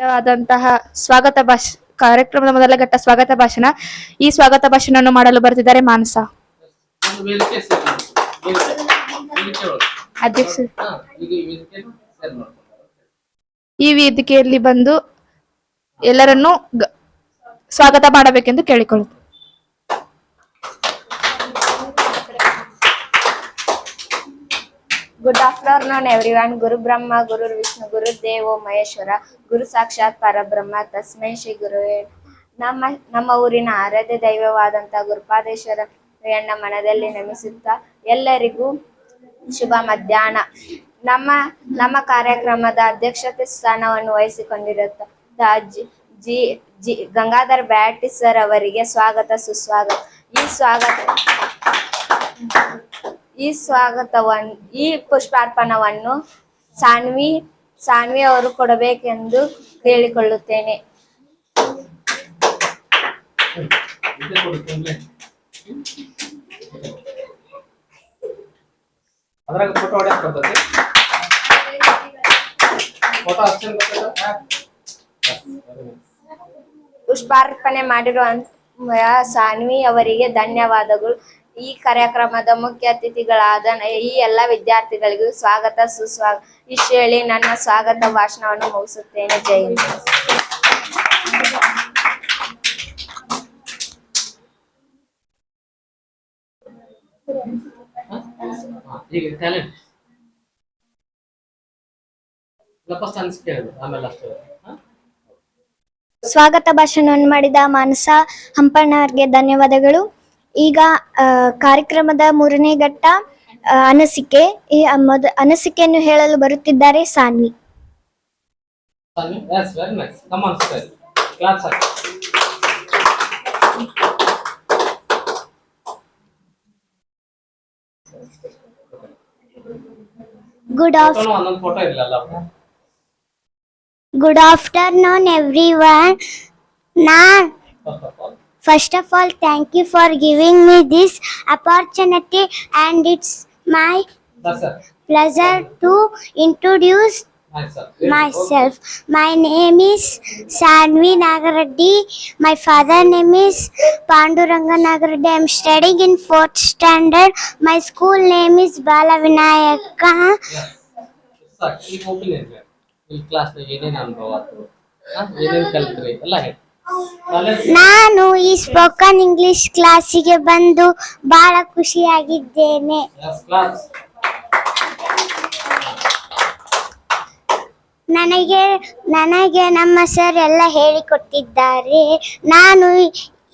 ಆದಂತಹ ಸ್ವಾಗತ ಭಾಷ ಕಾರ್ಯಕ್ರಮದ ಮೊದಲ ಘಟ್ಟ ಸ್ವಾಗತ ಭಾಷಣ. ಈ ಸ್ವಾಗತ ಭಾಷಣವನ್ನು ಮಾಡಲು ಬರ್ತಿದ್ದಾರೆ ಮಾನಸ. ಅಧ್ಯಕ್ಷ. ಈ ವೇದಿಕೆಯಲ್ಲಿ ಬಂದು ಎಲ್ಲರನ್ನೂ ಸ್ವಾಗತ ಮಾಡಬೇಕೆಂದು ಕೇಳಿಕೊಳ್ಳುತ್ತೇನೆ. ಆಫ್ಟರ್ನೂನ್ ಎವ್ರಿವನ್ ಗುರು ಬ್ರಹ್ಮ, ಗುರು ವಿಷ್ಣು, ಗುರು ದೇವೋ ಮಹೇಶ್ವರ, ಗುರು ಸಾಕ್ಷಾತ್ ಪರಬ್ರಹ್ಮ, ತಸ್ಮೈ ಶ್ರೀ ಗುರುವೇ ನಮ್ಮ ನಮ್ಮ ಊರಿನ ಆರಾಧ್ಯ ದೈವವಾದಂತ ಗುರುಪಾದೇಶ್ವರ ಅಣ್ಣ ಮನದಲ್ಲಿ ನಮಿಸುತ್ತಾ ಎಲ್ಲರಿಗೂ ಶುಭ ಮಧ್ಯಾಹ್ನ. ನಮ್ಮ ನಮ್ಮ ಕಾರ್ಯಕ್ರಮದ ಅಧ್ಯಕ್ಷತೆ ಸ್ಥಾನವನ್ನು ವಹಿಸಿಕೊಂಡಿರುತ್ತ G G G, Gangadhar Byati sir ಅವರಿಗೆ ಸ್ವಾಗತ, ಸುಸ್ವಾಗತ. ಈ ಸ್ವಾಗತ ಈ ಸ್ವಾಗತವನ್ನು ಈ ಪುಷ್ಪಾರ್ಪಣವನ್ನು ಸಾನ್ವಿ ಸಾನ್ವಿ ಅವರು ಕೊಡಬೇಕೆಂದು ಕೇಳಿಕೊಳ್ಳುತ್ತೇನೆ ಅದ್ರಾಗ ಫೋಟೋ ಹೊಡ್ಯಾಕ್. ಪುಷ್ಪಾರ್ಪಣೆ ಮಾಡಿರುವ ಸಾನ್ವಿ ಅವರಿಗೆ ಧನ್ಯವಾದಗಳು. ಈ ಕಾರ್ಯಕ್ರಮದ ಮುಖ್ಯ ಅತಿಥಿಗಳಾದ ನ- ಈ ಎಲ್ಲ ವಿದ್ಯಾರ್ಥಿಗಳಿಗೂ ಸ್ವಾಗತ ಸುಸ್ವಾಗ ಇಷ್ಟು ಹೇಳಿ ನನ್ನ ಸ್ವಾಗತ ಭಾಷಣವನ್ನು ಮುಗಿಸುತ್ತೇನೆ. ಜೈ ಹಿಂದ್. ಸ್ವಾಗತ ಭಾಷಣವನ್ನು ಮಾಡಿದ ಮಾನಸ ಹಂಪಣ್ಣವರಿಗೆ ಧನ್ಯವಾದಗಳು. ಈಗ ಕಾರ್ಯಕ್ರಮದ ಮೂರನೇ ಘಟ್ಟ ಅನಸಿಕೆ. ಈ ಮೊದ ಅನಸಿಕೆಯನ್ನು ಹೇಳಲು ಬರುತ್ತಿದ್ದಾರೆ ಸಾನ್ವಿ. ಗುಡ್ ಆಫ್ ಫೋಟೋನು ಫೋಟೋ ಇರಲಿಲ್ಲ good afternoon everyone non first of all, thank you for thank you for opportunity and it's my pleasure, nice sir myself. My name is Sanvi Nagareddy. My father name is Panduranga Nagareddy. I'm studying in fourth standard. My school name is Balavinayaka. Sir ಈಗ opinion ಈ ಕ್ಲಾಸ್ನಾಗ ಏನೇನು ಅನುಭವ ಆಯ್ತು ಏನೇನು ಕಲ್ತ್ರಿ ಎಲ್ಲ ಹೇಳಿ ನಾನು ಈ ಸ್ಪೋಕನ್ ಇಂಗ್ಲಿಷ್ ಕ್ಲಾಸಿಗೆ ಬಂದು ಬಹಳ ಖುಷಿಯಾಗಿದ್ದೇನೆ. ನನಗೆ ನನಗೆ ನಮ್ಮ ಸರ್ ಎಲ್ಲ ಹೇಳಿಕೊಟ್ಟಿದ್ದಾರೆ. ನಾನು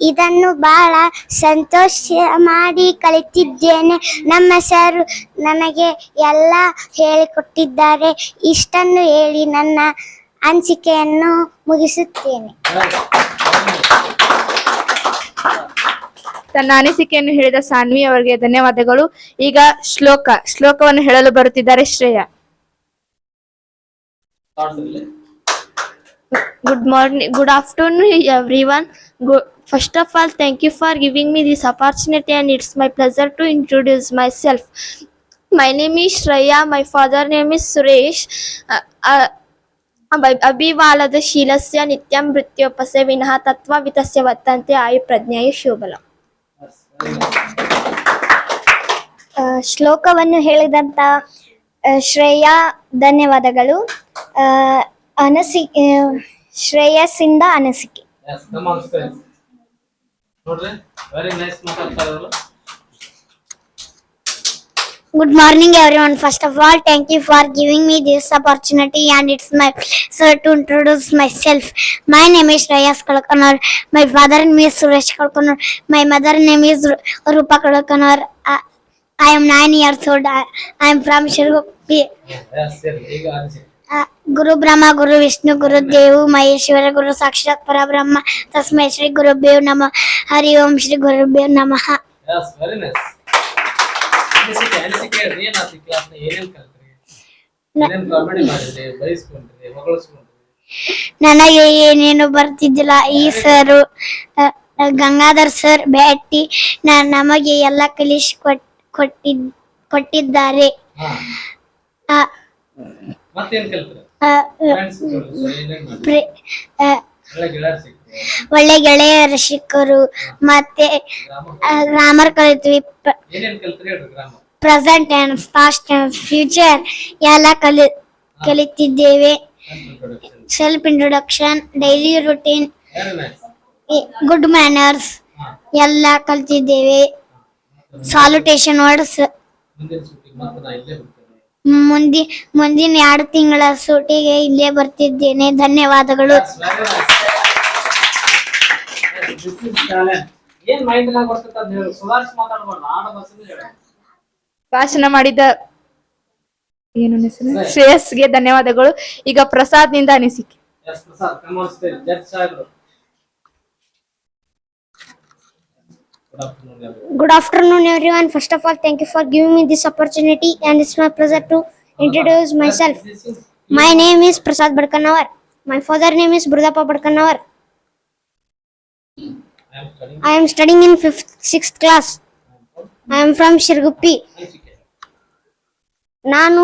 ಇದನ್ನು ಬಹಳ ಸಂತೋಷ ಮಾಡಿ ಕಲಿತಿದ್ದೇನೆ. ನಮ್ಮ ಸರ್ ನನಗೆ ಎಲ್ಲ ಹೇಳಿಕೊಟ್ಟಿದ್ದಾರೆ. ಇಷ್ಟನ್ನು ಹೇಳಿ ನನ್ನ ಹಂಚಿಕೆಯನ್ನು ಮುಗಿಸುತ್ತೇನೆ. ತನ್ನ ಅನಿಸಿಕೆಯನ್ನು ಹೇಳಿದ ಸಾನ್ವಿ ಅವರಿಗೆ ಧನ್ಯವಾದಗಳು. ಈಗ ಶ್ಲೋಕ ಶ್ಲೋಕವನ್ನು ಹೇಳಲು ಬರುತ್ತಿದ್ದಾರೆ Shreya. Good morning good afternoon everyone first of all thank you for giving me this opportunity and it's my pleasure to introduce myself my name is Shreya my father name is Suresh ಅಭಿವಾಲದ ಶೀಲಸ್ಯ ನಿತ್ಯಂ ಮೃತ್ಯೋಪಸೆ ವಿನಃ ತತ್ವವಿತಸ್ಯ ವತ್ತಂತೆ ಆಯು ಪ್ರಜ್ಞೆಯ ಶೋಭಲ ಶ್ಲೋಕವನ್ನು ಹೇಳಿದಂತ ಶ್ರೇಯ ಧನ್ಯವಾದಗಳು. ಅನಸಿ ಶ್ರೇಯಸ್ಸಿಂದ ಅನಿಸಿಕೆ. ನೋಡ್ರಿ very nice ಮಾತಾಡ್ತಾರೆ ಅವರು Good morning, everyone. First of all, thank you for giving me this opportunity, and it's my pleasure to introduce myself. My name is Rayas Kalakonar. My father name is Suresh Kalakonar. My mother name is Rupa Kalakonar. I, I am nine years old. I, I am from Shirgupi. గురు బ్రహ్మ గురు విష్ణు గురు దేవు మహేశ్వర గురు సాక్షాత్ పరబ్రహ్మ తస్మై శ్రీ గురుభ్యో నమ హరి ఓం శ్రీ గురుభ్యో నమ ಅನಿಸಿಕೆ ಅನಿಸಿಕೆ ಏನ್ ಕ್ಲಾಸ್ ಏನೇನು ಕಲ್ತ್ರಿ? ಏನೇನ್ ಕಾಮಿಡಿ ಮಾಡಿದ್ರಿ? ಬಯಸ್ಕೊಂಡ್ರಿ ಹೊಗಳಿಸ್ಕೊಂಡ್ರಿ? ನನಗೆ ಏನೇನು ಬರ್ತಿದ್ದಿಲ್ಲ. ಈ ಸರ್ ಗಂಗಾಧರ್ ಸರ್ ಬ್ಯಾಟಿ ನಮಗೆ ಎಲ್ಲ ಕಲಿಸಿ ಕೊಟ್ ಕೊಟ್ಟಿದ್ ಕೊಟ್ಟಿದ್ದಾರೆ. ಆ, ಮತ್ತೇನ್ ಕಲ್ತ್ರಿ? ಫ್ರೆಂಡ್ಸ್ ಏನೇನ್ ಮಾಡಿ ಒಳ್ಳೆ ಗೆಳೆಯರು ಸಿಕ್ತು ಒಳ್ಳೆ ಗೆಳೆಯರ ಸಿಕ್ಕರು. ಮತ್ತೆ ಗ್ರಾಮ ಗ್ರಾಮರ್ ಕಲಿತ್ವಿ. ಏನೇನ್ ಕಲ್ತ್ರಿ ಹೇಳ್ರಿ grammar present and past and future ಎಲ್ಲ ಕಲಿ, ಕಲಿತಿದ್ದೇವೆ. Self introduction daily routine good manners ಎಲ್ಲ ಕಲಿತಿದ್ದೇವೆ. ಸಾಲುಟೇಷನ್ ವರ್ಡ್ಸ್ ಮುಂದಿ, ಮುಂದಿನ ಎರಡು ತಿಂಗಳ ಸೂಟಿಗೆ ಇಲ್ಲೇ ಬರ್ತಿದ್ದೇನೆ. ಧನ್ಯವಾದಗಳು. ಏನ್ ಮೈಂಡ್ ಸುಧಾರಿಸಿ ಮಾತಾಡ್ಬಾರ್ದು ಆಡ ಹೇಳಿ. ಭಾಷಣ ಮಾಡಿದ ಏನು ಹೆಸರು? ಶ್ರೇಯಸ್ಗೆ ಧನ್ಯವಾದಗಳು. ಈಗ ಪ್ರಸಾದ್ನಿಂದ ಅನಿಸಿಕೆ Prasad good afternoon everyone first of all thank you for giving me this opportunity and it's my pressure to introduce myself My name is Prasad Badkannavar My father name is Burdappa Badkannavar I am studying. In fifth, sixth class. I am from Shirguppi. ನಾನು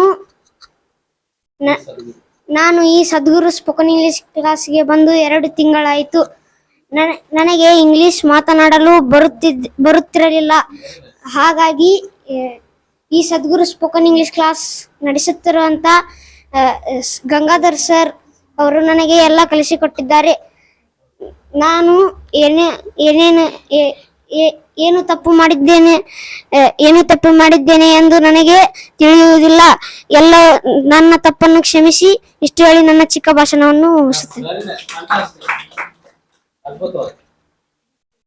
ನಾನು ಈ Sadguru spoken English ಕ್ಲಾಸ್ಗೆ ಬಂದು ಎರಡು ತಿಂಗಳಾಯಿತು. ನನ- ನನಗೆ English ಮಾತನಾಡಲು ಬರುತ್ತಿದ್ ಬರುತ್ತಿರಲಿಲ್ಲ. ಹಾಗಾಗಿ ಈ ಸದ್ಗುರು ಸ್ಪೋಕನ್ ಇಂಗ್ಲಿಷ್ ಕ್ಲಾಸ್ ನಡೆಸುತ್ತಿರುವಂತ ಗಂಗಾಧರ್ ಸರ್ ಅವರು ನನಗೆ ಎಲ್ಲ ಕಲಿಸಿಕೊಟ್ಟಿದ್ದಾರೆ. ನಾನು ಏನೇ ಏನೇನು ಏನು ತಪ್ಪು ಮಾಡಿದ್ದೇನೆ ಏನು ತಪ್ಪು ಮಾಡಿದ್ದೇನೆ ಎಂದು ನನಗೆ ತಿಳಿಯುವುದಿಲ್ಲ. ಎಲ್ಲ ನನ್ನ ತಪ್ಪನ್ನು ಕ್ಷಮಿಸಿ ಇಷ್ಟು ಹೇಳಿ ನನ್ನ ಚಿಕ್ಕ ಭಾಷಣವನ್ನು ಮುಗಿಸುತ್ತೇನೆ.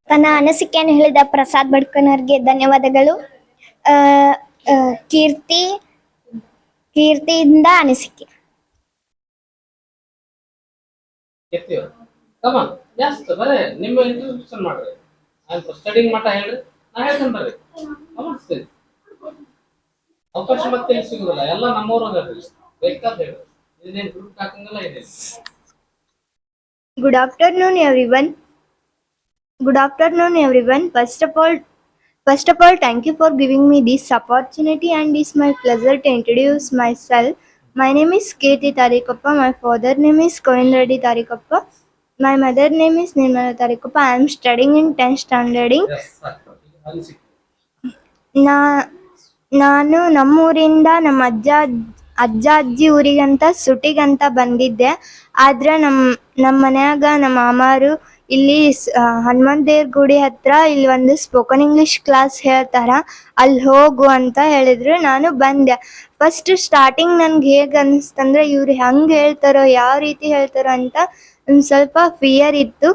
ತನ್ನ ಅನಿಸಿಕೆಯನ್ನು ಹೇಳಿದ ಪ್ರಸಾದ್ ಬಡ್ಕನರ್ಗೆ ಧನ್ಯವಾದಗಳು. ಕೀರ್ತಿ ಕೀರ್ತಿಯಿಂದ ಅನಿಸಿಕೆ. ಎತ್ತೀವಿ ಕಮಾನ್ ಜಾಸ್ತಿ ಬರೇ ನಿಮ್ಮ ಇಂಟ್ರೊಡಕ್ಷನ್ ಮಾಡ್ರಿ ನಾನು ಸ್ಟಡಿಂಗ್ ಮಟ್ಟ ಹೇಳ್ರಿ ನಾ ಹೇಳ್ತೇನೆ ಬರ್ರಿ ಕಮಾನ್ ಸ್ಟೇಜ್ ಅವಕಾಶ ಮತ್ತೆ ಎಲ್ಲಿ ಸಿಗುದಿಲ್ಲ ಎಲ್ಲ ನಮ್ಮವ್ರು ಅದಾರ್ರಿ ಬೇಕಾದ ಹೇಳ್ರಿ ಇದೇನ್ ಗ್ರೂಪ್ ಹಾಕಂಗಿಲ್ಲ ಇದೆ Good afternoon, everyone. Good afternoon, everyone. First of all, first of all, thank you for giving me this opportunity, and it's my pleasure to introduce myself. My name is Kirti Tarikappa. My father name is Kovind Reddy Tarikappa. My mother name is Nirmala Tarikupa. I am studying in 10th standard. ನಾ ನಾನು ನಮ್ಮೂರಿಂದ ನಮ್ಮ ಅಜ್ಜ ಅಜ್ಜ ಅಜ್ಜಿ ಊರಿಗಂತ ಸುಟಿಗಂತ ಬಂದಿದ್ದೆ. ಆದ್ರೆ ನಮ್ಮ ನಮ್ಮ ಮನ್ಯಾಗ ನಮ್ಮ ಮಾಮಾರು ಇಲ್ಲಿ ಹನುಮಂತ ದೇವ್ರ ಗುಡಿ ಹತ್ರ ಇಲ್ಲಿ ಒಂದು ಸ್ಪೋಕನ್ ಇಂಗ್ಲಿಷ್ ಕ್ಲಾಸ್ ಹೇಳ್ತಾರ. ಅಲ್ಲಿ ಹೋಗು ಅಂತ ಹೇಳಿದ್ರು. ನಾನು ಬಂದೆ. ಫಸ್ಟ್ ಸ್ಟಾರ್ಟಿಂಗ್ ನನ್ಗೆ ಹೇಗೆ ಅನಿಸ್ತಂದ್ರೆ ಇವ್ರು ಹೆಂಗೆ ಹೇಳ್ತಾರೋ ಯಾವ ರೀತಿ ಹೇಳ್ತಾರೋ ಅಂತ ಒಂದು ಸ್ವಲ್ಪ ಫಿಯರ್ ಇತ್ತು.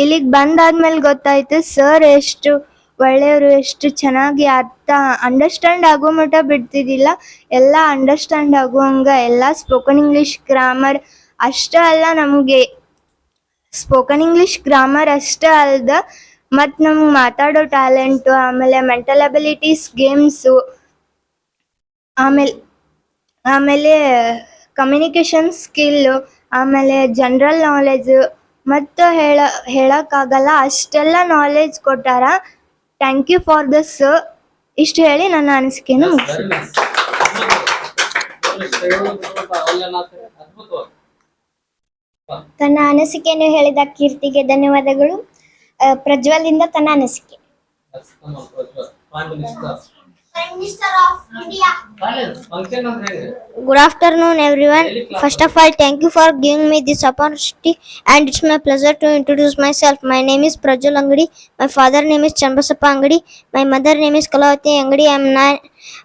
ಇಲ್ಲಿಗೆ ಬಂದಾದ್ಮೇಲೆ ಗೊತ್ತಾಯ್ತು ಸರ್ ಎಷ್ಟು ಒಳ್ಳೆಯವರು, ಎಷ್ಟು ಚೆನ್ನಾಗಿ ಅರ್ಥ ಅಂಡರ್ಸ್ಟ್ಯಾಂಡ್ ಆಗೋ ಮಟ್ಟ ಬಿಡ್ತಿದ್ದಿಲ್ಲ. ಎಲ್ಲ ಅಂಡರ್ಸ್ಟ್ಯಾಂಡ್ ಆಗುವಂಗ ಎಲ್ಲ ಸ್ಪೋಕನ್ ಇಂಗ್ಲಿಷ್ ಗ್ರಾಮರ್ ಅಷ್ಟೇ ಅಲ್ಲ ನಮಗೆ. ಸ್ಪೋಕನ್ ಇಂಗ್ಲಿಷ್ ಗ್ರಾಮರ್ ಅಷ್ಟೇ ಅಲ್ದ, ಮತ್ತು ನಮ್ಗೆ ಮಾತಾಡೋ ಟ್ಯಾಲೆಂಟು ಆಮೇಲೆ ಮೆಂಟಲ್ ಅಬಿಲಿಟೀಸ್ ಗೇಮ್ಸು ಆಮೇಲೆ ಆಮೇಲೆ ಕಮ್ಯುನಿಕೇಷನ್ ಸ್ಕಿಲ್ಲು ಆಮೇಲೆ ಜನರಲ್ ನಾಲೆಜ್ ಮತ್ತು ಹೇಳ ಹೇಳೋಕ್ಕಾಗಲ್ಲ ಅಷ್ಟೆಲ್ಲ ನಾಲೆಜ್ ಕೊಟ್ಟಾರ ಥ್ಯಾಂಕ್ ಯು ಫಾರ್ ದಿಸ್ ಇಷ್ಟು ಹೇಳಿ ನನ್ನ ಅನಿಸಿಕೆಯನ್ನು ತನ್ನ ಅನಿಸಿಕೆಯನ್ನು ಹೇಳಿದ ಕೀರ್ತಿಗೆ ಧನ್ಯವಾದಗಳು. ಪ್ರಜ್ವಲ್ ಪ್ರಜ್ವಲಿಂದ ತನ್ನ ಅನಿಸಿಕೆ. Good afternoon, everyone. First of all, thank you for giving me this opportunity, and it's my pleasure to introduce myself. My name is Prajul Angadi. My father name is Chambasappa Angadi. My mother name is Kalavati Angadi. I'm nine.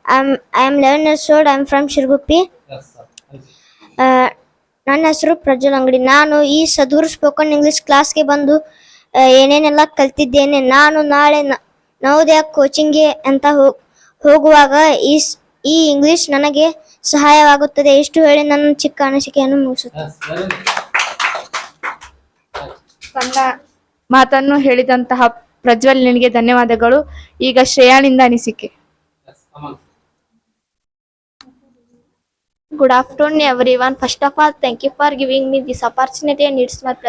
I'm I'm 11 years old. I'm from Shirguppi. Uh, ನನ್ನ ಹೆಸರು ಪ್ರಜ್ವಲ್ ಅಂಗಡಿ ನಾನು ಈ Sadguru spoken English ಕ್ಲಾಸ್ಗೆ ಬಂದು ಏನೇನೆಲ್ಲ ಕಲ್ತಿದ್ದೇನೆ ನಾನು ನಾಳೆ ನವೋದಯ ಕೋಚಿಂಗ್ಗೆ ಅಂತ ಹೋಗ್- ಹೋಗುವಾಗ ಈ ಈ ಇಂಗ್ಲಿಷ್ ನನಗೆ ಸಹಾಯವಾಗುತ್ತದೆ. ಇಷ್ಟು ಹೇಳಿ ನನ್ನ ಚಿಕ್ಕ ಅನಿಸಿಕೆಯನ್ನು ಮುಗಿಸುತ್ತೆ ತನ್ನ ಮಾತನ್ನು ಹೇಳಿದಂತಹ ಪ್ರಜ್ವಲ್ ನಿನಗೆ ಧನ್ಯವಾದಗಳು. ಈಗ ಶ್ರೇಯಾನಿಂದ ಅನಿಸಿಕೆ. Good afternoon everyone first of all thank you for giving me this opportunity and it's my.